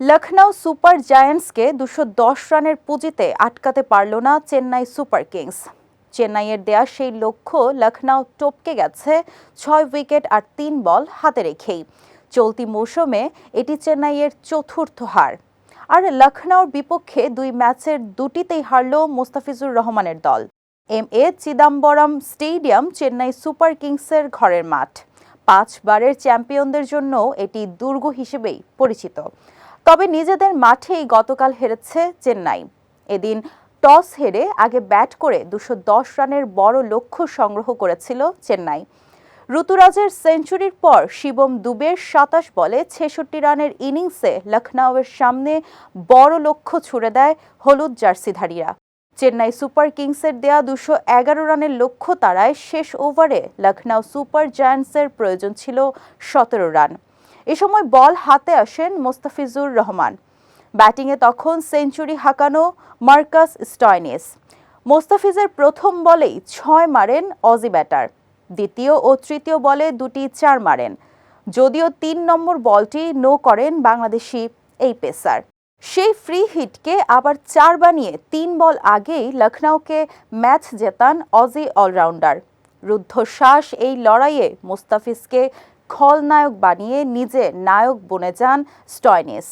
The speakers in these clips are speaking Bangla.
লখনৌ সুপার জায়ান্টসকে দুশো দশ রানের পুঁজিতে আটকাতে পারল না চেন্নাই সুপার কিংস। চেন্নাইয়ের দেয়া সেই লক্ষ্য লখনৌ টপকে গেছে ছয় উইকেট আর তিন বল হাতে রেখেই। চলতি মৌসুমে এটি চেন্নাইয়ের চতুর্থ হার। আর লখনৌর বিপক্ষে দুই ম্যাচের দুটিতেই হারল মোস্তাফিজুর রহমানের দল। M A Chidambaram stadium Chennai super কিংসের ঘরের মাঠ। পাঁচবারের চ্যাম্পিয়নদের জন্য এটি দুর্গ হিসেবেই পরিচিত। তবে নিজেদের মাঠেই গতকাল হেরেছে চেন্নাই। এদিন টস হেরে আগে ব্যাট করে দুশো রানের বড় লক্ষ্য সংগ্রহ করেছিল চেন্নাই। ঋতুরাজের সেঞ্চুরির পর শিবম দুবের সাতাশ বলে ছেষট্টি রানের ইনিংসে লখনউয়ের সামনে বড় লক্ষ্য ছুড়ে দেয় হলুদ জার্সিধারীরা। চেন্নাই সুপার কিংসের দেয়া দুশো এগারো রানের লক্ষ্য তারায় শেষ ওভারে লখনৌ সুপার জায়ান্টসের প্রয়োজন ছিল সতেরো রান। এ সময় বল হাতে আসেন মোস্তাফিজুর রহমান। ব্যাটিংয়ে তখন সেঞ্চুরি হাঁকানো মার্কাস স্টয়নিস। মোস্তাফিজের প্রথম বলেই ছয় মারেন অজি ব্যাটার। দ্বিতীয় ও তৃতীয় বলে দুটি চার মারেন। যদিও তিন নম্বর বলটি নো করেন বাংলাদেশি এই পেসার। সেই ফ্রি হিটকে আবার চার বানিয়ে তিন বল আগেই লখনৌকে ম্যাচ জেতান অজি অলরাউন্ডার। রুদ্ধশ্বাস এই লড়াইয়ে মোস্তাফিজকে খলনায়ক বানিয়ে নিজে নায়ক বনে যান স্টয়নিস।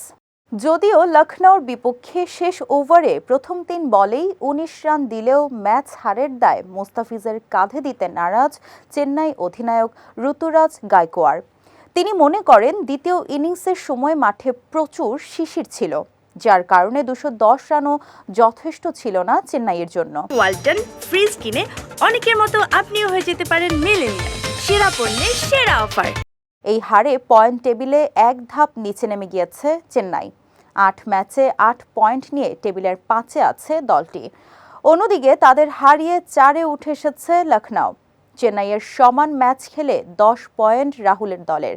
যদিও লখনৌর বিপক্ষে শেষ ওভারে প্রথম তিন বলেই উনিশ রান দিলেও ম্যাচ হারের দায় মোস্তাফিজের কাঁধে দিতে নারাজ চেন্নাই অধিনায়ক ঋতুরাজ গায়কোয়াড় তিনি মনে করেন দ্বিতীয় ইনিংসের সময় মাঠে প্রচুর শিশির ছিল, যার কারণে দুশো দশ রানও যথেষ্ট ছিল না চেন্নাইয়ের জন্য। ওয়ালটন ফ্রিজ কিনে অনেকের মতো আপনিও হয়ে যেতে পারেন মেলেনিয়া সেরা পণ্যের সেরা অফার। এই হারে পয়েন্ট টেবিলে এক ধাপ নিচে নেমে গিয়েছে চেন্নাই। আট ম্যাচে আট পয়েন্ট নিয়ে টেবিলের পাঁচে আছে দলটি। অন্যদিকে তাদের হারিয়ে চারে উঠে এসেছে লখনৌ চেন্নাইয়ের সমান ম্যাচ খেলে দশ পয়েন্ট রাহুলের দলের।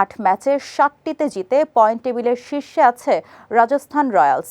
আট ম্যাচে ষাটটিতে জিতে পয়েন্ট টেবিলের শীর্ষে আছে রাজস্থান রয়্যালস।